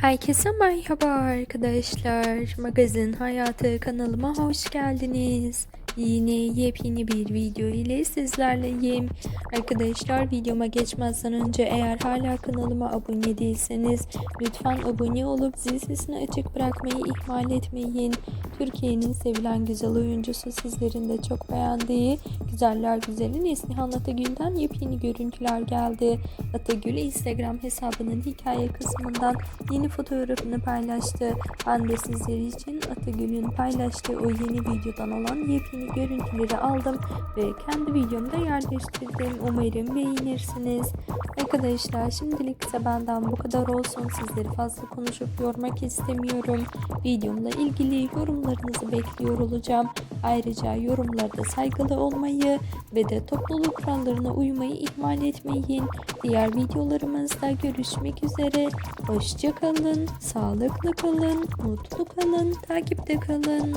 Herkese merhaba arkadaşlar. Magazin Hayatı kanalıma hoş geldiniz. Yine yepyeni bir video ile sizlerleyim. Arkadaşlar videoma geçmezden önce eğer hala kanalıma abone değilseniz lütfen abone olup zil sesini açık bırakmayı ihmal etmeyin. Türkiye'nin sevilen güzel oyuncusu sizlerin de çok beğendiği Güzeller Güzeli Neslihan Atagül'den yepyeni görüntüler geldi. Atagül Instagram hesabının hikaye kısmından yeni fotoğrafını paylaştı. Ben de sizler için Atagül'ün paylaştığı o yeni videodan olan yepyeni görüntüleri aldım ve kendi videomda yerleştirdim. Umarım beğenirsiniz. Arkadaşlar şimdilik ise benden bu kadar olsun. Sizleri fazla konuşup yormak istemiyorum. Videomla ilgili yorumlarınızı bekliyor olacağım. Ayrıca yorumlarda saygılı olmayı ve de topluluk kurallarına uymayı ihmal etmeyin. Diğer videolarımızda görüşmek üzere. Hoşça kalın, sağlıklı kalın, mutlu kalın, takipte kalın.